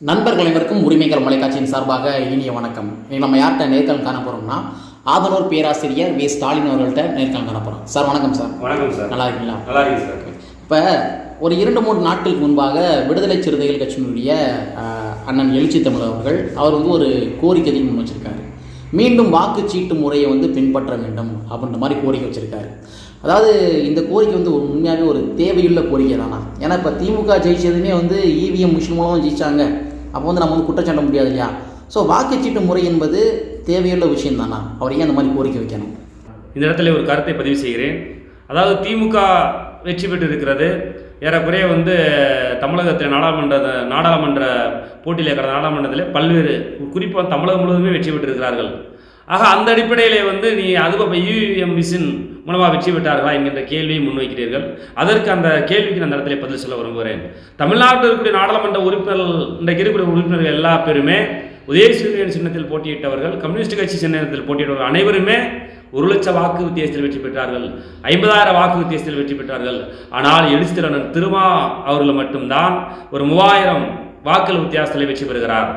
நண்பர்கள் அனைவருக்கும் உரிமைகள் மலைக்காட்சியின் சார்பாக இனிய வணக்கம். நம்ம யார்கிட்ட நேர்காணல் காண போகிறோம்னா ஆதனூர் பேராசிரியர் வி. ஸ்டாலின் அவர்கள்ட்ட நேர்காணல் காண போகிறோம் சார் வணக்கம் சார். வணக்கம் சார். நல்லா இருக்கீங்களா? நல்லா இருக்கு சார். இப்போ ஒரு இரண்டு மூன்று நாட்களுக்கு முன்பாக விடுதலை சிறுத்தைகள் கட்சியினுடைய அண்ணன் எழுச்சி தமிழ் அவர்கள் அவர் வந்து ஒரு கோரிக்கை முன் வச்சிருக்காரு. மீண்டும் வாக்குச்சீட்டு முறையை வந்து பின்பற்ற வேண்டும் அப்படின்ற மாதிரி கோரிக்கை வச்சிருக்காரு. அதாவது இந்த கோரிக்கை வந்து ஒரு உண்மையாகவே ஒரு தேவையுள்ள கோரிக்கை தானா? ஏன்னா இப்போ திமுக ஜெயிச்சதுமே வந்து இவிஎம் மிஷின் மூலம் ஜெயிச்சாங்க. அப்போ வந்து நம்ம வந்து குற்றச்சாட்ட முடியாது இல்லையா? ஸோ வாக்குச்சீட்டு முறை என்பது தேவையுள்ள விஷயம் தானா? அவர் ஏன் அந்த மாதிரி கோரிக்கை வைக்கணும்? இந்த இடத்துல ஒரு கருத்தை பதிவு செய்கிறேன். அதாவது திமுக வெற்றி பெற்று இருக்கிறது ஏறக்குறைய வந்து தமிழகத்தில் நாடாளுமன்ற நாடாளுமன்ற போட்டியில் கடந்த நாடாளுமன்றத்தில் பல்வேறு குறிப்பாக தமிழகம் முழுவதுமே வெற்றி பெற்றிருக்கிறார்கள். ஆக அந்த அடிப்படையிலே வந்து நீ அது யூஎம் மிஷின் மூலமாக வெற்றி பெற்றார்களா என்கின்ற கேள்வியை முன்வைக்கிறீர்கள். அதற்கு அந்த கேள்விக்கு நான் அந்த இடத்துல பதில் சொல்ல விரும்புகிறேன். தமிழ்நாட்டில் இருக்கக்கூடிய நாடாளுமன்ற உறுப்பினர்கள் இன்றைக்கு இருக்கக்கூடிய உறுப்பினர்கள் எல்லா பேருமே உதயசூரியன் சின்னத்தில் போட்டியிட்டவர்கள் கம்யூனிஸ்ட் கட்சி சின்னத்தில் போட்டியிட்டவர்கள் அனைவருமே ஒரு லட்ச வாக்கு வித்தியாசத்தில் வெற்றி பெற்றார்கள். ஐம்பதாயிரம் வாக்கு வித்தியாசத்தில் வெற்றி பெற்றார்கள். ஆனால் எழுச்சித்திறனர் திருமா அவர்கள் மட்டும்தான் ஒரு மூவாயிரம் வாக்கள் வித்தியாசத்தில் வெற்றி பெறுகிறார்.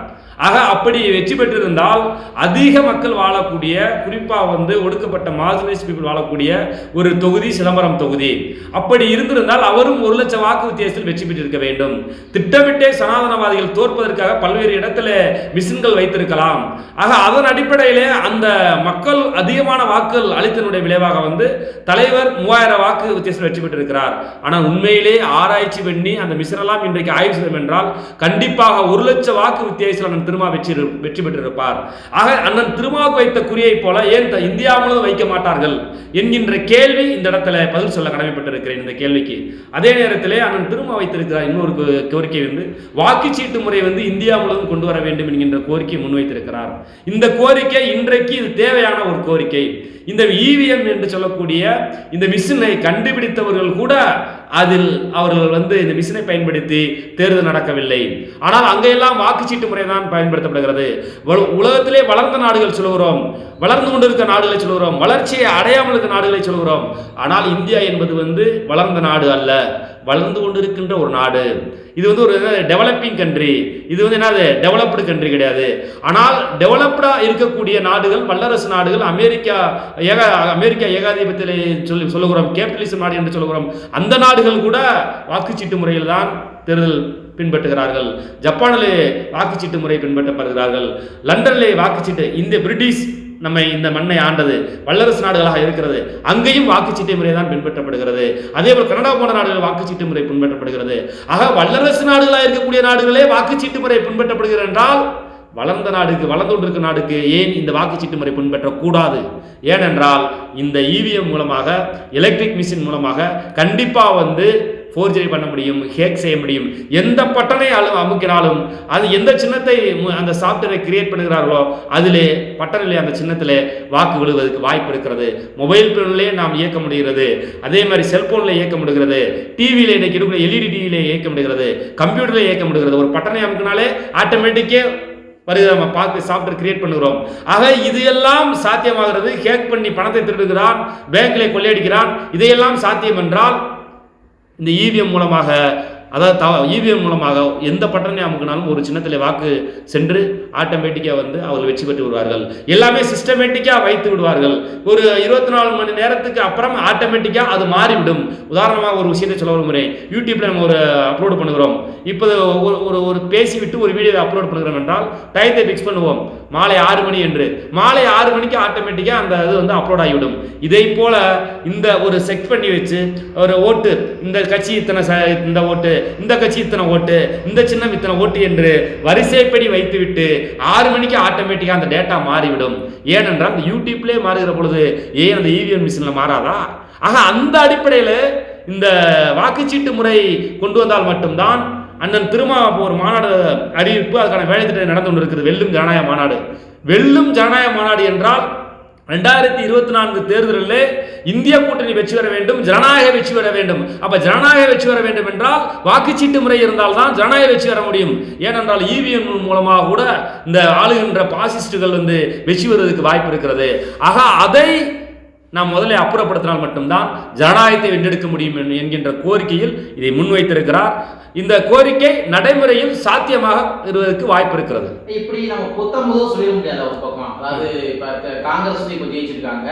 ஆக அப்படி வெற்றி பெற்றிருந்தால் அதிக மக்கள் வாழக்கூடிய குறிப்பாக வந்து ஒடுக்கப்பட்ட மார்ஜினைஸ் பீப்புள் வாழக்கூடிய ஒரு தொகுதி சிதம்பரம் தொகுதி. அப்படி இருந்திருந்தால் அவரும் ஒரு லட்சம் வாக்கு வித்தியாசத்தில் வெற்றி பெற்றிருக்க வேண்டும். திட்டமிட்டே சனாதனவாதிகள் தோற்பதற்காக பல்வேறு இடத்துல மிஷின்கள் வைத்திருக்கலாம். ஆக அதன் அடிப்படையிலே அந்த மக்கள் அதிகமான வாக்குகள் அளித்தனுடைய விளைவாக வந்து தலைவர் மூவாயிரம் வாக்கு வித்தியாசத்தில் வெற்றி பெற்றிருக்கிறார். ஆனால் உண்மையிலே ஆராய்ச்சி பண்ணி அந்த மிஷினெல்லாம் இன்றைக்கு ஆய்வு செய்யும் என்றால் கண்டிப்பாக ஒரு லட்சம் வாக்கு வித்தியாசம் திருமா வெற்றி வெற்றி பெற்றிருப்பார். ஆக அண்ணன் திருமாவுக்கு வைத்த குறியை போல ஏன் இந்தியா முழுவதும் வைக்க மாட்டார்கள்? என்கின்ற கேள்வி இந்த இடத்துல பதில் சொல்ல கடமைப்பட்டிருக்கிறேன் இந்த கேள்விக்கு. அதே நேரத்திலே அண்ணன் திருமா வைத்திருக்கிறார் இன்னொரு கோரிக்கை வந்து வாக்குச்சீட்டு முறை வந்து இந்தியா முழுவதும் கொண்டு வர வேண்டும் என்கின்ற கோரிக்கை முன்வைத்திருக்கிறார். இந்த கோரிக்கை இன்றைக்கு இது தேவையான ஒரு கோரிக்கை. இந்த இவிஎம் என்று சொல்லக்கூடிய இந்த மிஷினை கண்டுபிடித்தவர்கள் கூட அதில் அவர்கள் வந்து இந்த மிஷினை பயன்படுத்தி தேர்தல் நடக்கவில்லை. ஆனால் அங்கெல்லாம் வாக்குச்சீட்டு முறை தான் பயன்படுத்தப்படுகிறது உலகத்திலே வளர்ந்த நாடுகள் சொல்கிறோம் வளர்ந்து கொண்டிருக்க நாடுகளை சொல்கிறோம் வளர்ச்சியை அடையாமல் இருக்க நாடுகளை சொல்கிறோம் ஆனால் இந்தியா என்பது வந்து வளர்ந்த நாடு அல்ல. வளர்ந்து கொண்டிருக்கின்ற ஒரு நாடு. இது வந்து ஒரு டெவலப்பிங் கண்ட்ரி இது வந்து என்னது? டெவலப்டு கண்ட்ரி கிடையாது. ஆனால் டெவலப்டா இருக்கக்கூடிய நாடுகள் வல்லரசு நாடுகள் அமெரிக்கா ஏக அமெரிக்கா ஏகாதிபத்தியில் சொல்லி சொல்லுகிறோம் கேபிட்டலிசம் நாடு என்று சொல்லுகிறோம். அந்த நாடுகள் கூட வாக்குச்சீட்டு முறையில் தான் தேர்தல் பின்பற்றுகிறார்கள். ஜப்பானிலே வாக்குச்சீட்டு முறை பின்பற்றப்படுகிறார்கள். லண்டனிலே வாக்குச்சீட்டு இந்த பிரிட்டிஷ் நம்மை இந்த மண்ணை ஆண்டது. வல்லரசு நாடுகளாக இருக்கிறது. அங்கேயும் வாக்குச்சீட்டு முறை தான் பின்பற்றப்படுகிறது. அதே போல் கனடா போன்ற நாடுகள் வாக்குச்சீட்டு முறை பின்பற்றப்படுகிறது. ஆக வல்லரசு நாடுகளாக இருக்கக்கூடிய நாடுகளே வாக்குச்சீட்டு முறை பின்பற்றப்படுகிறது என்றால் வளர்ந்த நாடுக்கு வளர்ந்து கொண்டிருக்கும் நாடுக்கு ஏன் இந்த வாக்குச்சீட்டு முறை பின்பற்றக்கூடாது? ஏனென்றால் இந்த இவிஎம் மூலமாக எலக்ட்ரிக் மிஷின் மூலமாக கண்டிப்பாக வந்து ஃபோர்ஜரி பண்ண முடியும் ஹேக் செய்ய முடியும். எந்த பட்டனை அளவு அமுக்கினாலும் அது எந்த சின்னத்தை அந்த சாஃப்ட்வேரை கிரியேட் பண்ணுகிறார்களோ அதிலே பட்டனிலே அந்த சின்னத்தில் வாக்கு விழுவதற்கு வாய்ப்பு இருக்கிறது. மொபைல் ஃபோன்லேயே நாம் இயக்க முடிகிறது. அதே மாதிரி செல்போனில் இயக்க முடிகிறது. டிவியில் இன்னைக்கு இருக்கிற எல்இடி டிவியில் இயக்க முடிகிறது. கம்ப்யூட்டரில் இயக்க முடிகிறது. ஒரு பட்டனை அமுக்கினாலே ஆட்டோமேட்டிக்கே வருகிற நம்ம பார்த்து சாஃப்ட்வேர் கிரியேட் பண்ணுகிறோம். ஆக இது எல்லாம் சாத்தியமாகிறது. ஹேக் பண்ணி பணத்தை திருடுகிறான். பேங்க்ல கொள்ளையடிக்கிறான். இதையெல்லாம் சாத்தியம் என்றால் இந்த இவிஎம் மூலமாக அதாவது த இவிஎம் மூலமாக எந்த பட்டனை அமுக்கினாலும் ஒரு சின்னத்தில் வாக்கு சென்று ஆட்டோமேட்டிக்காக வந்து அவர்கள் வெற்றி பெற்று விடுவார்கள். எல்லாமே சிஸ்டமேட்டிக்காக வைத்து விடுவார்கள். ஒரு இருபத்தி நாலு மணி நேரத்துக்கு அப்புறம் ஆட்டோமேட்டிக்காக அது மாறிவிடும். உதாரணமாக ஒரு விஷயத்தை சொல்ல விரும்புகிறேன். யூடியூப்பில் நம்ம ஒரு அப்லோடு பண்ணுகிறோம். இப்போ ஒரு ஒரு ஒரு பேசிவிட்டு ஒரு வீடியோவை அப்லோட் பண்ணுகிறோம் என்றால் டயத்தை ஃபிக்ஸ் பண்ணுவோம். மாலை ஆறு மணி என்று. மாலை ஆறு மணிக்கு ஆட்டோமேட்டிக்காக அந்த இது வந்து அப்லோட் ஆகிவிடும். இதே போல் இந்த ஒரு செக் பண்ணி வச்சு ஒரு ஓட்டு இந்த கட்சி இத்தனை ச இந்த ஓட்டு இந்த கட்சி இத்தனை ஓட்டு இந்த சின்னம் இத்தனை ஓட்டு என்று வரிசைப்படி வைத்துவிட்டு ஆறு மணிக்கு ஆட்டோமேட்டிக்காக அந்த டேட்டா மாறிவிடும். ஏனென்றால் அந்த யூடியூப்லேயே மாறுகிற பொழுது ஏன் அந்த இவிஎம் மிஷினில் மாறாதா? ஆக அந்த அடிப்படையில் இந்த வாக்குச்சீட்டு முறை கொண்டு வந்தால் மட்டும்தான் அண்ணன் திருமா ஒரு மாநாடு அறிவிப்பு அதுக்கான வேலை திட்டம் நடந்து இருக்குது வெல்லும் ஜனநாயக மாநாடு. வெல்லும் ஜனநாயக மாநாடு என்றால் ரெண்டாயிரத்தி இருபத்தி நான்கு தேர்தலில் இந்திய கூட்டணி வெற்றி பெற வேண்டும் ஜனநாயக வெற்றி பெற வேண்டும். அப்ப ஜனநாயக வெற்றி பெற வேண்டும் என்றால் வாக்குச்சீட்டு முறை இருந்தால் தான் ஜனநாயக வெற்றி பெற முடியும். ஏனென்றால் இவிஎம் மூலமாக கூட இந்த ஆளுகின்ற பாசிஸ்டுகள் வந்து வெற்றி பெறுவதற்கு வாய்ப்பு இருக்கிறது. ஆக அதை நாம் முதல்ல அப்புறப்படுத்தினால் மட்டும்தான் ஜனநாயகத்தை வென்றெடுக்க முடியும் என்- என்கின்ற கோரிக்கையில் இதை முன்வைத்திருக்கிறார். இந்த கோரிக்கை நடைமுறையில் சாத்தியமாக இருவதற்கு வாய்ப்பு இருக்கிறது. இப்படி நம்ம புத்தம்பதும் சொல்லிட முடியாது ஒரு பக்கம்? அதாவது இப்ப காங்கிரஸ் இப்ப ஜெயிச்சிருக்காங்க.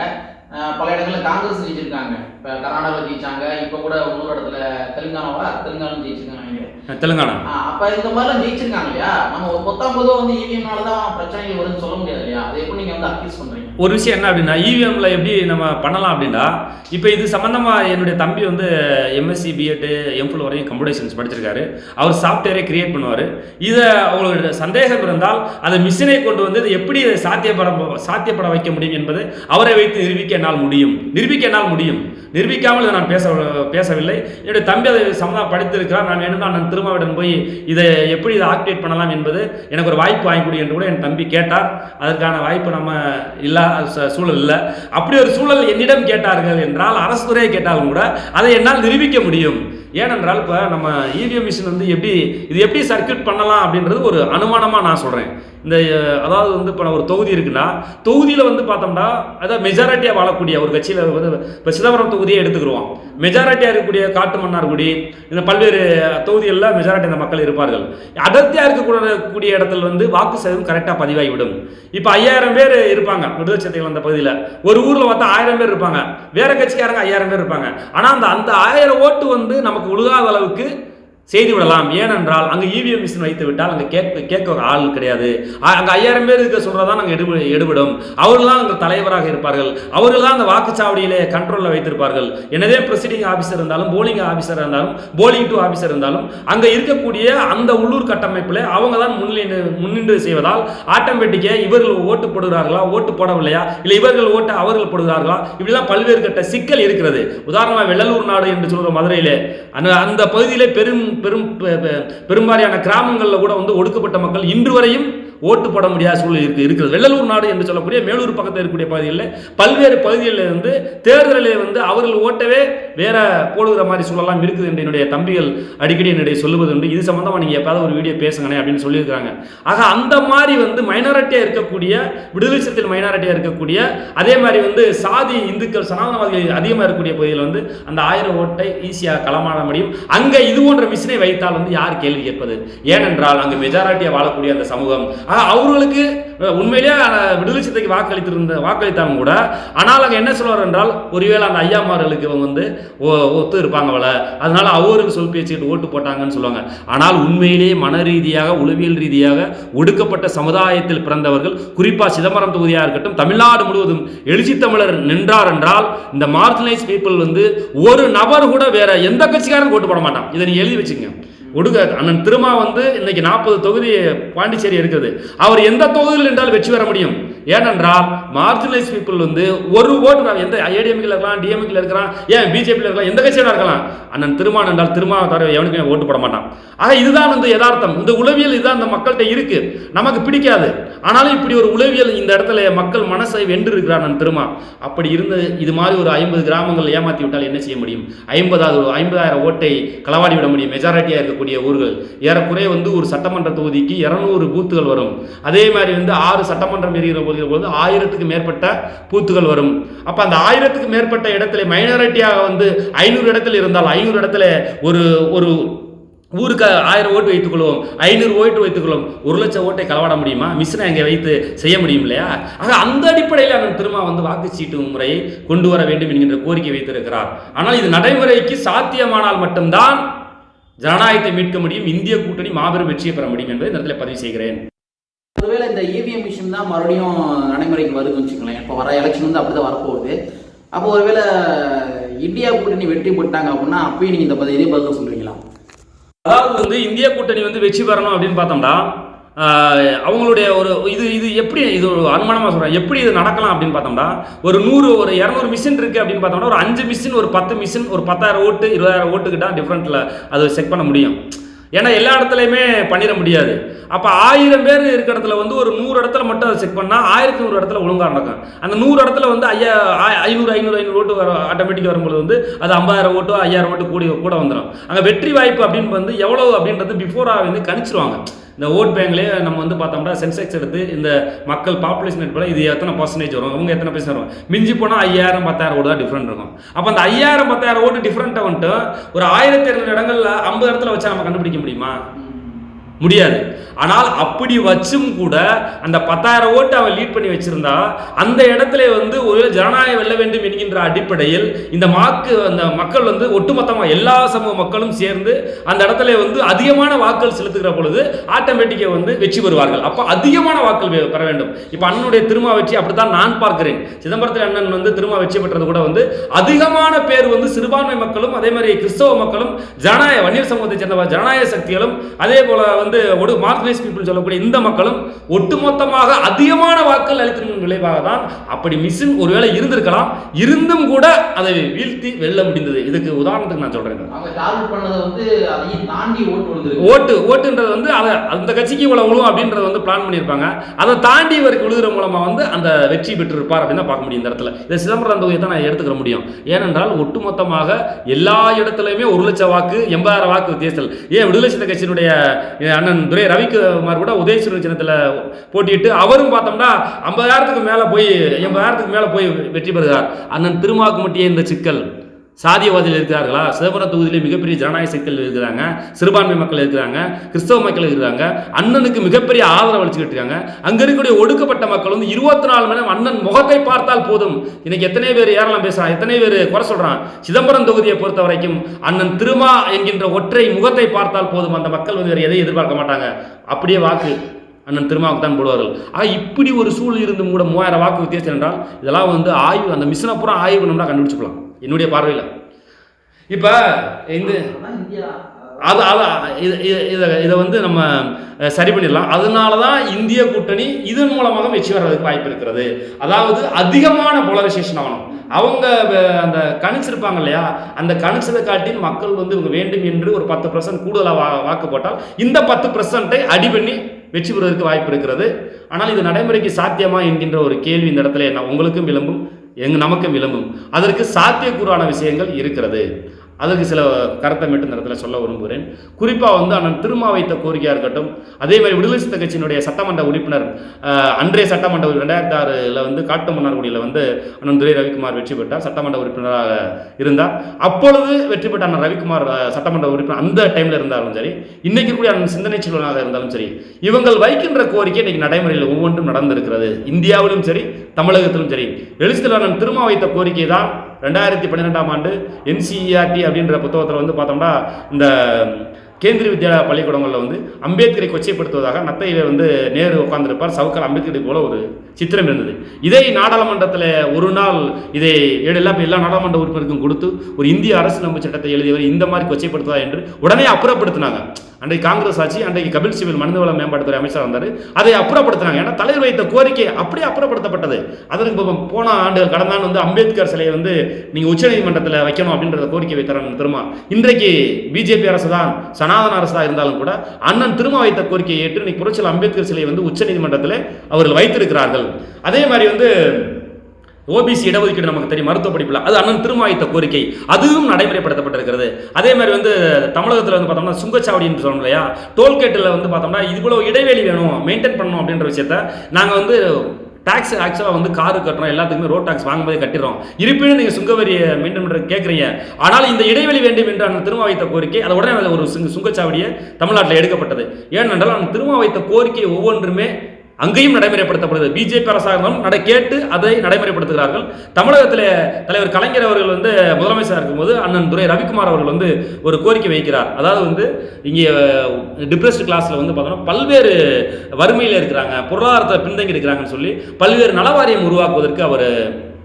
பல இடங்கள்ல காங்கிரஸ் ஜெயிச்சிருக்காங்க. இப்ப கர்நாடகாவில் ஜெயிச்சாங்க. இப்ப கூட இன்னொரு இடத்துல தெலுங்கானாவா தெலுங்கானா ஜெயிச்சிருக்காங்க தெலுங்கானா. அப்ப இந்த மாதிரிலாம் ஜெயிச்சிருக்காங்க இல்லையா? நம்ம ஒரு பத்தொன்பதும் வந்து இவிஎம்னால தான் பிரச்சனைகள் வருதுன்னு சொல்ல முடியாது இல்லையா? அதை எப்படி நீங்க வந்து அக்யூஸ் பண்றீங்க? ஒரு விஷயம் என்ன அப்படின்னா இவிஎம்ல எப்படி நம்ம பண்ணலாம் அப்படின்னா இப்போ இது சம்மந்தமாக என்னுடைய தம்பி வந்து எம்எஸ்சி பிஎட்டு எம்ஃபில் வரையும் கம்ப்யூட்டர் சயின்ஸ் படிச்சிருக்காரு. அவர் சாஃப்ட்வேரே கிரியேட் பண்ணுவார். இதை அவங்களோட சந்தேகம் இருந்தால் அந்த மிஷினை கொண்டு வந்து இதை எப்படி சாத்தியப்பட சாத்தியப்பட வைக்க முடியும் என்பது அவரை வைத்து நிரூபிக்க என்னால் முடியும். நிரூபிக்க என்னால் முடியும். நிரூபிக்காமல் இதை நான் பேச பேசவில்லை. என்னுடைய தம்பி அதை சம்மந்தம் படித்திருக்கிறார். நான் வேணும்னா நான் திருமாவிடம் போய் இதை எப்படி இதை ஆக்டிவேட் பண்ணலாம் என்பது எனக்கு ஒரு வாய்ப்பு வாங்கி கொடு என்று கூட என் தம்பி கேட்டார். அதற்கான வாய்ப்பு நம்ம இல்லை சூழல் இல்லை. அப்படி ஒரு சூழல் என்னிடம் கேட்டார்கள் என்றால் அரசு துறையை கேட்டாலும் கூட அதை என்னால் நிரூபிக்க முடியும். ஏனென்றால் இப்போ நம்ம இவிஎம் மிஷின் வந்து எப்படி இது எப்படி சர்க்யூட் பண்ணலாம் அப்படின்றது ஒரு அனுமானமாக நான் சொல்கிறேன் இந்த அதாவது வந்து இப்போ ஒரு தொகுதி இருக்குன்னா தொகுதியில் வந்து பார்த்தோம்னா அதாவது மெஜாரிட்டியாக வாழக்கூடிய ஒரு கட்சியில் வந்து இப்போ சிதம்பரம் தொகுதியை எடுத்துக்கிறோம் மெஜாரிட்டியாக இருக்கக்கூடிய காட்டு மன்னார்குடி இந்த பல்வேறு தொகுதிகளில் மெஜாரிட்டி அந்த மக்கள் இருப்பார்கள். அடர்த்தியாக இருக்கக்கூடிய இடத்துல வந்து வாக்கு சதவீதம் கரெக்டாக பதிவாகிவிடும். இப்போ ஐயாயிரம் பேர் இருப்பாங்க விடுதலை சிறுத்தைகள் அந்த பகுதியில். ஒரு ஊரில் பார்த்தா ஆயிரம் பேர் இருப்பாங்க. வேற கட்சிக்காரங்க ஐயாயிரம் பேர் இருப்பாங்க. ஆனால் அந்த அந்த ஆயிரம் ஓட்டு வந்து நமக்கு நமக்கு உழுகாத அளவுக்கு செய்து விடலாம். ஏனென்றால் அங்கே இவிஎம் மிஷின் வைத்து விட்டால் அங்கே கேட்க கேட்க ஒரு ஆள் கிடையாது. அ- அங்கே ஐயாயிரம் பேர் இருக்க சொல்கிறதா நாங்கள் எடுபடு எடுபடும். அவர்கள் தான் அங்கே தலைவராக இருப்பார்கள். அவர்கள் தான் அந்த வாக்குச்சாவடியிலே கண்ட்ரோலில் வைத்திருப்பார்கள். என்னதே ப்ரெசிடிங் ஆஃபீஸர் இருந்தாலும் போலிங் ஆஃபீஸர் இருந்தாலும் போலிங் டூ ஆஃபீஸர் இருந்தாலும் அங்கே இருக்கக்கூடிய அந்த உள்ளூர் கட்டமைப்பில் அவங்க தான் முன்னின்று முன்னின்று செய்வதால் ஆட்டோமேட்டிக்காக இவர்கள் ஓட்டு போடுகிறார்களா ஓட்டு போடவில்லையா? இல்லை இவர்கள் ஓட்டு அவர்கள் போடுகிறார்களா? இப்படிலாம் பல்வேறு கட்ட சிக்கல் இருக்கிறது. உதாரணமாக வெள்ளலூர் நாடு என்று சொல்கிற மதுரையிலே அந்த அந்த பகுதியிலே பெரும் பெரும் பெரும்பாலான கிராமங்களில் கூட வந்து ஒடுக்கப்பட்ட மக்கள் இன்று வரையும் ஓட்டு போட முடியாத சூழல் இருக்கு இருக்கிறது. வெள்ளலூர் நாடு என்று சொல்லக்கூடிய மேலூர் பக்கத்தில் இருக்கக்கூடிய பகுதிகளில் பல்வேறு பகுதிகளில் இருந்து தேர்தலில் வந்து அவர்கள் ஓட்டவே வேற போடுகிற மாதிரி சூழலாம் இருக்குது என்று என்னுடைய தம்பிகள் அடிக்கடி என்னுடைய சொல்லுவது உண்டு. இது சம்பந்தமாக நீங்கள் எப்போதாவது ஒரு வீடியோ பேசுங்கண்ணே அப்படின்னு சொல்லியிருக்காங்க ஆக அந்த மாதிரி வந்து மைனாரிட்டியாக இருக்கக்கூடிய விடுதலை சிறுத்தைகள் மைனாரிட்டியாக இருக்கக்கூடிய அதே மாதிரி வந்து சாதி இந்துக்கள் சனாதனவாதிகள் அதிகமாக இருக்கக்கூடிய பகுதியில் வந்து அந்த ஆயிரம் ஓட்டை ஈஸியாக களமாட முடியும். அங்கே இது போன்ற மிஷினை வைத்தால் வந்து யார் கேள்வி கேட்பது? ஏனென்றால் அங்கே மெஜாரிட்டியாக வாழக்கூடிய அந்த சமூகம் ஆனால் அவர்களுக்கு உண்மையிலேயே விடுதலை சித்தைக்கு வாக்களித்திருந்த வாக்களித்தாலும் கூட ஆனால் அங்கே என்ன சொல்வார் என்றால் ஒருவேளை அந்த ஐயாமார்களுக்கு இவங்க வந்து ஒ- ஒத்து இருப்பாங்க அவளை அதனால அவருக்கு சொல் பேச்சுக்கிட்டு ஓட்டு போட்டாங்கன்னு சொல்லுவாங்க. ஆனால் உண்மையிலேயே மன ரீதியாக உளவியல் ரீதியாக ஒடுக்கப்பட்ட சமுதாயத்தில் பிறந்தவர்கள் குறிப்பாக சிதம்பரம் தொகுதியாக இருக்கட்டும் தமிழ்நாடு முழுவதும் எழுச்சி தமிழர் நின்றார் என்றால் இந்த மார்ஜினைஸ் பீப்புள் வந்து ஒரு நபர் கூட வேற எந்த கட்சிக்காரன் ஓட்டு போட மாட்டான். இதை நீ எழுதி வச்சுங்க ஒடுக்க அண்ணன் திருமா வந்து இன்னைக்கு நாற்பது தொகுதி பாண்டிச்சேரி இருக்குது அவர் எந்த தொகுதியில் என்றால் வெற்றி பெற முடியும்? ஏனென்றால் மார்ஜினலைஸ் பீப்புள் வந்து ஒரு ஓட்டு எந்த ஏடிஎம்கில் இருக்கலாம் டிஎம்கில் இருக்கலாம் ஏன் பிஜேபியில் இருக்கலாம் எந்த கட்சியில் இருக்கலாம். அண்ணன் திருமான் என்றால் திருமாவை தவிர எவனுக்குமே ஓட்டு போட மாட்டான். ஆக இதுதான் வந்து யதார்த்தம். இந்த உளவியல் இதுதான் இந்த மக்கள்கிட்ட இருக்கு. நமக்கு பிடிக்காது. ஆனாலும் இப்படி ஒரு உளவியல் இந்த இடத்துல மக்கள் மனசை வென்று இருக்கிறார் நான் திருமா. அப்படி இருந்து இது மாதிரி ஒரு ஐம்பது கிராமங்கள் ஏமாற்றி விட்டால் என்ன செய்ய முடியும்? ஐம்பதாவது ஐம்பதாயிரம் ஓட்டை களவாடி விட முடியும். மெஜாரிட்டியாக இருக்கக்கூடிய ஊர்கள். ஏறக்குறைய வந்து ஒரு சட்டமன்ற தொகுதிக்கு இரநூறு பூத்துகள் வரும். அதே மாதிரி வந்து ஆறு சட்டமன்றம் எரிகிற போது போது ஆயிரத்துக்கு மேற்பட்ட பூத்துகள் வரும். அப்போ அந்த ஆயிரத்துக்கு மேற்பட்ட இடத்துல மைனாரிட்டியாக வந்து ஐநூறு இடத்துல இருந்தால் ஐநூறு இடத்துல ஒரு ஒரு ஊருக்கு ஆயிரம் ஓட்டு வைத்துக்கொள்வோம் ஐநூறு ஓட்டு வைத்துக்கொள்வோம் ஒரு லட்சம் ஓட்டை களவாட முடியுமா? மிஷினை அங்கே வைத்து செய்ய முடியும் இல்லையா? ஆக அந்த அடிப்படையில் அவன் திரும்ப வந்து வாக்குச்சீட்டு முறையை கொண்டு வர வேண்டும் என்கின்ற கோரிக்கை வைத்திருக்கிறார். ஆனால் இது நடைமுறைக்கு சாத்தியமானால் மட்டும்தான் ஜனநாயகத்தை மீட்க முடியும். இந்திய கூட்டணி மாபெரும் வெற்றியை பெற முடியும் என்பதை இந்த இடத்துல பதிவு செய்கிறேன். ஒருவேளை இந்த இவிஎம் மிஷின் தான் மறுபடியும் நடைமுறைக்கு வருதுன்னு வச்சுக்கோங்களேன். இப்போ வர எலெக்ஷன் வந்து அப்படிதான் வரப்போகுது. அப்போ ஒருவேளை இந்தியா கூட்டணி வெற்றி போட்டாங்க அப்படின்னா அப்பயும் நீங்க இந்த இதே பதில் சொல்லுவீங்களா அதாவது வந்து இந்திய கூட்டணி வந்து வெற்றி பெறணும் அப்படின்னு பார்த்தோம்னா அவங்களுடைய ஒரு இது இது எப்படி இது ஒரு அனுமானமாக சொல்கிறேன் எப்படி இது நடக்கலாம் அப்படின்னு பார்த்தோம்னா ஒரு நூறு ஒரு இரநூறு மிஷின் இருக்குது அப்படின்னு பார்த்தோம்னா ஒரு அஞ்சு மிஷின் ஒரு பத்து மிஷின் ஒரு பத்தாயிரம் ஓட்டு இருபதாயிரம் ஓட்டுக்கிட்ட டிஃப்ரெண்ட்டில் அது செக் பண்ண முடியும். ஏன்னா எல்லா இடத்துலையுமே பண்ணிட முடியாது. அப்போ ஆயிரம் பேர் இருக்க இடத்துல வந்து ஒரு நூறு இடத்துல மட்டும் அதை செக் பண்ணால் ஆயிரத்தி நூறு இடத்துல ஒழுங்காக நடக்கும். அந்த நூறு இடத்துல வந்து ஐயா ஐநூறு ஐநூறு ஐநூறு ஓட்டு வர ஆட்டோமேட்டிக்காக வரும்போது வந்து அது ஐம்பதாயிரம் ஓட்டு ஐயாயிரம் ஓட்டு கூடி கூட வந்துடும் அங்கே வெற்றி வாய்ப்பு அப்படின்னு வந்து எவ்வளவு அப்படின்றது பிஃபோராக வந்து கணிச்சிருவாங்க. இந்த ஓட் பேங்க்லேயே நம்ம வந்து பார்த்தோம்னா சென்செக்ஸ் எடுத்து இந்த மக்கள் பாப்புலேஷன் எடுப்பட இது எத்தனை பர்சன்டேஜ் வரும்? இவங்க எத்தனை பர்சன்ட் வரும்? மிஞ்சி போனால் ஐயாயிரம் பத்தாயிரம் ஓட்டு தான் டிஃப்ரெண்ட் இருக்கும். அப்போ அந்த ஐயாயிரம் பத்தாயிரம் ஓட்டு டிஃப்ரெண்ட்டாக வந்துட்டு ஒரு ஆயிரத்தி இரநூறு இடங்களில் ஐம்பது இடத்துல வச்சு நம்ம கண்டுபிடிக்க முடியுமா? முடியாது. ஆனால் அப்படி வச்சும் கூட அந்த பத்தாயிரம் ஓட்டு அவன் லீட் பண்ணி வச்சிருந்தா அந்த இடத்துல வந்து ஒரு ஜனநாயகம் வெல்ல வேண்டும் என்கின்ற அடிப்படையில் இந்த மாக்கு அந்த மக்கள் வந்து ஒட்டுமொத்தமாக எல்லா சமூக மக்களும் சேர்ந்து அந்த இடத்துல வந்து அதிகமான வாக்குகள் செலுத்துகிற பொழுது ஆட்டோமேட்டிக்காக வந்து வெற்றி பெறுவார்கள். அப்போ அதிகமான வாக்குகள் பெற வேண்டும். இப்போ அண்ணனுடைய திருமா வெற்றி அப்படித்தான் நான் பார்க்கிறேன். சிதம்பரத்தில் அண்ணன் வந்து திருமா வெற்றி பெற்றது கூட வந்து அதிகமான பேர் வந்து சிறுபான்மை மக்களும் அதே மாதிரி கிறிஸ்தவ மக்களும் ஜனநாயக வன்னியர் சமூகத்தை சேர்ந்த ஜனநாயக சக்திகளும் அதே போல வந்து ஒரு மார்க்னைஸ் பீப்புள் சொல்லக்கூடிய இந்த மக்களும் ஒட்டுமொத்தமாக அதிகமான வாக்குகள் அளித்திருக்கும் விளைவாக தான் அப்படி மிஷின் ஒருவேளை இருந்திருக்கலாம் இருந்தும் கூட அதை வீழ்த்தி வெல்ல முடிந்தது. இதுக்கு உதாரணத்துக்கு நான் சொல்றேன் வந்து ஓட்டு ஓட்டுன்றது வந்து அதை அந்த கட்சிக்கு இவ்வளவு விழுவும் அப்படின்றத வந்து பிளான் பண்ணியிருப்பாங்க. அதை தாண்டி இவருக்கு விழுகிற மூலமா வந்து அந்த வெற்றி பெற்றிருப்பார் அப்படின்னு தான் பார்க்க முடியும் இந்த இடத்துல. இந்த சிதம்பரம் தொகுதியை தான் நான் எடுத்துக்க முடியும். ஏனென்றால் ஒட்டுமொத்தமாக எல்லா இடத்துலையுமே ஒரு லட்சம் வாக்கு எண்பதாயிரம் வாக்கு வித்தியாசத்தில். ஏன் விடுதலை சித்த கட்சியினுடைய அண்ணன் துரை ரவிக்குமார் கூட உதயசூரன் சின்னத்தில் போட்டியிட்டு அவரும் பார்த்தோம்னா ஐம்பதாயிரத்துக்கு மேலே போய் எண்பதாயிரத்துக்கு மேலே போய் வெற்றி பெறுகிறார். அண்ணன் திருமாக்குமட்டியே இந்த சிக்கல். சாதியவாதிகள் இருக்கிறார்களா? சிதம்பரம் தொகுதியிலே மிகப்பெரிய ஜனநாயக சக்திகள் இருக்கிறாங்க. சிறுபான்மை மக்கள் இருக்கிறாங்க. கிறிஸ்தவ மக்கள் இருக்கிறாங்க. அண்ணனுக்கு மிகப்பெரிய ஆதரவு அளிச்சுக்கிட்டு இருக்காங்க. அங்கே இருக்கக்கூடிய ஒடுக்கப்பட்ட மக்கள் வந்து இருபத்தி நாலு மணி நேரம் அண்ணன் முகத்தை பார்த்தால் போதும். இன்னைக்கு எத்தனை பேர் ஏறலாம் பேசுறான் எத்தனை பேர் குறை சொல்றான்? சிதம்பரம் தொகுதியை பொறுத்த வரைக்கும் அண்ணன் திருமா என்கின்ற ஒற்றை முகத்தை பார்த்தால் போதும். அந்த மக்கள் வந்து வேறு எதையும் எதிர்பார்க்க மாட்டாங்க. அப்படியே வாக்கு அண்ணன் திருமாவுக்கு தான் போடுவார்கள். ஆக இப்படி ஒரு சூழல் இருந்தும் கூட மூவாயிரம் வாக்கு வித்தியாசம் என்றால் இதெல்லாம் வந்து ஆய்வு அந்த மிஷினை பூரா ஆய்வு நம்மளா கண்டுபிடிச்சிக்கலாம். என்னுடைய பார்வையில். இப்போ இந்த அது அது இது இதை இதை வந்து நம்ம சரி பண்ணிடலாம். அதனால தான் இந்திய கூட்டணி இதன் மூலமாக வெற்றி வர்றதுக்கு வாய்ப்பு இருக்கிறது. அதாவது அதிகமான போலரைசேஷன் ஆகணும். அவங்க அந்த அந்த கணிச்சிருப்பாங்க இல்லையா? அந்த கணிச்சதை காட்டி மக்கள் வந்து இவங்க வேண்டும் என்று ஒரு பத்து பர்சன்ட் கூடுதலாக வா வாக்கு போட்டால் இந்த பத்து பர்சன்ட்டை அடி பண்ணி வெற்றி பெறுவதற்கு வாய்ப்பு இருக்கிறது. ஆனால் இது நடைமுறைக்கு சாத்தியமா என்கின்ற ஒரு கேள்வி இந்த இடத்துல என்ன? உங்களுக்கும் விளம்பும் எங்க நமக்கும் விளம்பும் அதற்கு சாத்தியக்கூறான விஷயங்கள் இருக்கிறது. அதற்கு சில கருத்தை மட்டும் இந்த இடத்துல சொல்ல விரும்புகிறேன். குறிப்பாக வந்து அண்ணன் திருமா வைத்த கோரிக்கையாக இருக்கட்டும் அதே மாதிரி விடுதலை சித்த கட்சியினுடைய சட்டமன்ற உறுப்பினர் அன்றைய சட்டமன்ற ரெண்டாயிரத்தி ஆறில் வந்து காட்டுமன்னார்குடியில் வந்து அண்ணன் துரை ரவிக்குமார் வெற்றி பெற்றார் சட்டமன்ற உறுப்பினராக இருந்தார். அப்பொழுது வெற்றி பெற்ற அண்ணன் ரவிக்குமார் சட்டமன்ற உறுப்பினர் அந்த டைமில் இருந்தாலும் சரி இன்றைக்கு கூடிய அண்ணன் சிந்தனை செல்வனாக இருந்தாலும் சரி இவங்கள் வைக்கின்ற கோரிக்கை இன்றைக்கி நடைமுறையில் ஒவ்வொன்றும் நடந்திருக்கிறது. இந்தியாவிலும் சரி தமிழகத்திலும் சரி. எழுச்சித்தில் அண்ணன் திருமா வைத்த கோரிக்கை தான் ரெண்டாயிரத்தி பன்னிரெண்டாம் ஆண்டு என்சிஇஆர்டி அப்படின்ற புத்தகத்தில் வந்து பார்த்தோம்னா இந்த கேந்திரிய வித்யாலயா பள்ளிக்கூடங்களில் வந்து அம்பேத்கரை கொச்சைப்படுத்துவதாக நத்தையில் வந்து நேரு உட்கார்ந்திருப்பார். சவுக்கர் அம்பேத்கரை போல ஒரு சித்திரம் இருந்தது. இதை நாடாளுமன்றத்தில் ஒரு நாள் இதை ஏழு எல்லா எல்லா நாடாளுமன்ற உறுப்பினருக்கும் கொடுத்து ஒரு இந்திய அரசு நம்பு சட்டத்தை எழுதியவர் இந்த மாதிரி கொச்சைப்படுத்துவதா என்று உடனே அப்புறப்படுத்தினாங்க. அன்றைக்கு காங்கிரஸ் ஆட்சி அன்றைக்கு கபில் சிபில் மனிதவள மேம்பாட்டுத்துறை அமைச்சர் வந்தார் அதை அப்புறப்படுத்தினாங்க. ஏன்னா தலைவர் வைத்த கோரிக்கை அப்படியே அப்புறப்படுத்தப்பட்டது. அதற்கு போன ஆண்டு கடந்த ஆண்டு வந்து அம்பேத்கர் சிலையை வந்து நீங்கள் உச்சநீதிமன்றத்தில் வைக்கணும் அப்படின்றத கோரிக்கை வைத்தார் திருமா. இன்றைக்கு பிஜேபி அரசு தான் சனாதன அரசா இருந்தாலும் கூட அண்ணன் திருமா வைத்த கோரிக்கையை ஏற்று இன்னைக்கு புரட்சியில் அம்பேத்கர் சிலையை வந்து உச்சநீதிமன்றத்தில் அவர்கள் வைத்திருக்கிறார்கள். அதே மாதிரி வந்து ஓபிசி இடஒதுக்கீடு நமக்கு தெரியும் மருத்துவ படிப்பில். அது அண்ணன் திருமாயத்த கோரிக்கை. அதுவும் நடைமுறைப்படுத்தப்பட்டிருக்கிறது. அதே மாதிரி வந்து தமிழகத்தில் வந்து பார்த்தோம்னா சுங்கச்சாவடின்னு சொல்லணும் இல்லையா? டோல்கேட்டில் வந்து பார்த்தோம்னா இவ்வளோ இடைவெளி வேணும் மெயின்டைன் பண்ணணும் அப்படின்ற விஷயத்த நாங்கள் வந்து டாக்ஸ் ஆக்சுவலாக வந்து காரு கட்டுறோம் எல்லாத்துக்குமே ரோட் டாக்ஸ் வாங்கும்போதே கட்டிடுறோம். இருப்பினும் நீங்கள் சுங்கவரியை மெயின்டைன் பண்ணுற கேட்குறீங்க. ஆனால் இந்த இடைவெளி வேண்டும் என்று அந்த திருமா வைத்த கோரிக்கை அதை உடனே ஒரு சுங்க சுங்கச்சாவடியை தமிழ்நாட்டில் எடுக்கப்பட்டது. ஏனென்றால் அந்த திருமாவைத்த கோரிக்கை ஒவ்வொன்றுமே அங்கேயும் நடைமுறைப்படுத்தப்படுது. பிஜேபி அரசாங்கம் நடை கேட்டு அதை நடைமுறைப்படுத்துகிறார்கள். தமிழகத்தில் தலைவர் கலைஞர் அவர்கள் வந்து முதலமைச்சராக இருக்கும்போது அண்ணன் துரை ரவிக்குமார் அவர்கள் வந்து ஒரு கோரிக்கை வைக்கிறார். அதாவது வந்து இங்கே டிப்ரெஸ்ட் கிளாஸில் வந்து பார்த்தோம்னா பல்வேறு வறுமையில் இருக்கிறாங்க பொருளாதாரத்தை பின்தங்கி இருக்கிறாங்கன்னு சொல்லி பல்வேறு நலவாரியம் உருவாக்குவதற்கு அவர்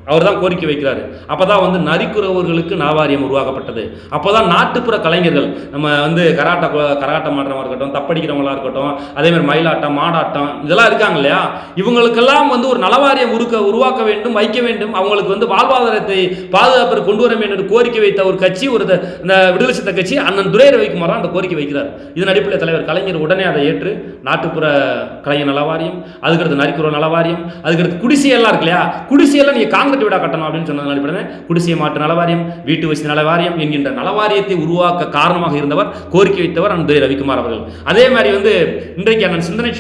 அவர் தான் கோரிக்கை வைக்கிறாரு. அப்போ தான் வந்து நரிக்குறவர்களுக்கு நாவாரியம் உருவாக்கப்பட்டது. அப்போ தான் நாட்டுப்புற கலைஞர்கள் நம்ம வந்து கராட்டா கராட்டம் ஆடுறவங்க இருக்கட்டும் தப்படிக்கிறவங்களா இருக்கட்டும் அதே மாதிரி மயிலாட்டம் மாடாட்டம் இதெல்லாம் இருக்காங்க இல்லையா? இவங்களுக்கெல்லாம் வந்து ஒரு நலவாரியம் உருக்க உருவாக்க வேண்டும் வைக்க வேண்டும். அவங்களுக்கு வந்து வாழ்வாதாரத்தை பாதுகாப்பு கொண்டு வர வேண்டும் என்று கோரிக்கை வைத்த ஒரு கட்சி ஒரு த- இந்த விடுதலை சித்த கட்சி அண்ணன் துரையர் ரவிக்குமார் தான் அந்த கோரிக்கை வைக்கிறார். இதன் அடிப்படையில் தலைவர் கலைஞர் உடனே அதை ஏற்று நாட்டுப்புற கலைஞர் நலவாரியம் அதுக்கடுத்து நரிக்குற நலவாரியம் அதுக்கடுத்து குடிசையெல்லாம் இருக்கு இல்லையா? குடிசையெல்லாம் நீங்கள் காங்கிரஸ் கான்கிரீட் வீடா கட்டணும் அப்படின்னு சொன்னதன் அடிப்படையில் குடிசை மாற்று நலவாரியம் வீட்டு வசதி நலவாரியம் என்கின்ற நலவாரியத்தை உருவாக்க காரணமாக இருந்தவர் கோரிக்கை வைத்தவர் அண்ணன் ரவிக்குமார் அவர்கள். அதே மாதிரி வந்து இன்றைக்கு அண்ணன் சிந்தனை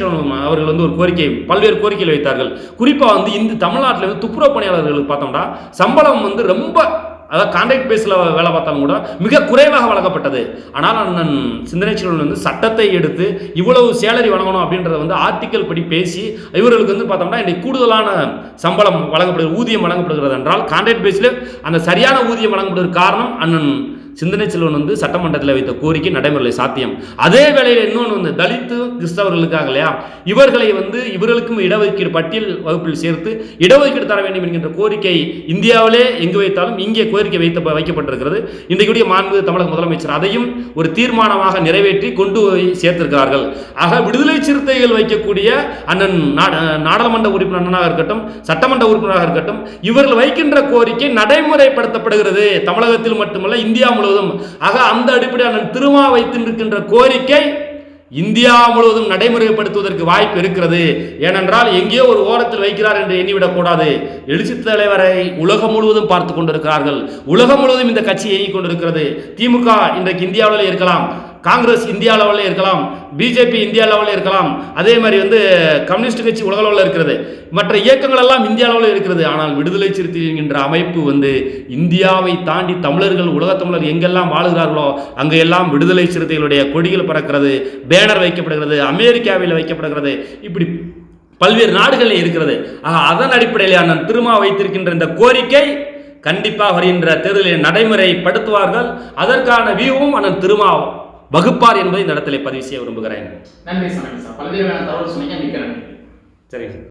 அவர்கள் வந்து ஒரு கோரிக்கை பல்வேறு கோரிக்கைகள் வைத்தார்கள். குறிப்பாக வந்து இந்த தமிழ்நாட்டில் வந்து துப்புரவு பணியாளர்களுக்கு பார்த்தோம்னா சம்பளம் வந்து ரொம்ப அதாவது கான்ட்ராக்ட் பேஸில் வேலை பார்த்தாலும் கூட மிக குறைவாக வழங்கப்பட்டது. ஆனால் அண்ணன் சிந்தனை செல்வன் வந்து சட்டத்தை எடுத்து இவ்வளவு சேலரி வழங்கணும் அப்படின்றத வந்து ஆர்டிக்கல் படி பேசி இவர்களுக்கு வந்து பார்த்தோம்னா இன்னைக்கு கூடுதலான சம்பளம் வழங்கப்படுகிறது ஊதியம் வழங்கப்படுகிறது என்றால் கான்ட்ராக்ட் பேஸில் அந்த சரியான ஊதியம் வழங்கப்படுவதற்கு காரணம் அண்ணன் சிந்தனை செல்வன் வந்து சட்டமன்றத்தில் வைத்த கோரிக்கை நடைமுறையில் சாத்தியம். அதே வேளையில் இன்னொன்று வந்து தலித்து கிறிஸ்தவர்களுக்காக இல்லையா? இவர்களை வந்து இவர்களுக்கும் இடஒதுக்கீடு பட்டியல் வகுப்பில் சேர்த்து இடஒதுக்கீடு தர வேண்டும் என்கின்ற கோரிக்கை இந்தியாவிலே எங்கு வைத்தாலும் இங்கே கோரிக்கை வைத்த வைக்கப்பட்டிருக்கிறது. இன்றைக்குடைய மாண்பு தமிழக முதலமைச்சர் அதையும் ஒரு தீர்மானமாக நிறைவேற்றி கொண்டு போய் சேர்த்திருக்கிறார்கள். ஆக விடுதலை சிறுத்தைகள் வைக்கக்கூடிய அண்ணன் நாடாளுமன்ற நாடாளுமன்ற அண்ணனாக இருக்கட்டும் சட்டமன்ற உறுப்பினராக இருக்கட்டும் இவர்கள் வைக்கின்ற கோரிக்கை நடைமுறைப்படுத்தப்படுகிறது. தமிழகத்தில் மட்டுமல்ல இந்தியா முழுவதும். ஆக அந்த அடிப்படையான திருமா வைத்திருக்கின்ற கோரிக்கை இந்தியா முழுவதும் நடைமுறைப்படுத்துவதற்கு வாய்ப்பு இருக்கிறது. ஏனென்றால் எங்கேயோ ஒரு ஓரத்தில் வைக்கிறார் என்று எண்ணிவிடக்கூடாது. எழுச்சி தலைவரை உலகம் முழுவதும் பார்த்து கொண்டிருக்கிறார்கள். உலகம் முழுவதும் இந்த கட்சி இயங்கிக் கொண்டிருக்கிறது. திமுக இன்றைக்கு இந்தியாவில் இருக்கலாம். காங்கிரஸ் இந்தியா லெவலில் இருக்கலாம் பிஜேபி இந்தியா லெவலில் இருக்கலாம் அதே மாதிரி வந்து கம்யூனிஸ்ட் கட்சி உலக லெவலில் இருக்கிறது. மற்ற இயக்கங்கள் எல்லாம் இந்தியா அளவில் இருக்கிறது. ஆனால் விடுதலை சிறுத்தை என்கின்ற அமைப்பு வந்து இந்தியாவை தாண்டி தமிழர்கள் உலக தமிழர் எங்கெல்லாம் வாழுகிறார்களோ அங்கெல்லாம் விடுதலை சிறுத்தைகளுடைய கொடிகள் பறக்கிறது பேனர் வைக்கப்படுகிறது அமெரிக்காவில் வைக்கப்படுகிறது. இப்படி பல்வேறு நாடுகளில் இருக்கிறது. அதன் அடிப்படையில் நான் திருமா வைத்திருக்கின்ற இந்த கோரிக்கை கண்டிப்பாக வருகின்ற தேர்தலில் நடைமுறைப்படுத்துவார்கள். அதற்கான வியூவும் அண்ணன் திருமாவும் வகுப்பார் என்பதை இந்த இடத்திலே பதிவு செய்ய விரும்புகிறேன். நன்றி சார். பல்வேறு தகவல் சொன்னீங்க. மிக்க நன்றி. சரிங்க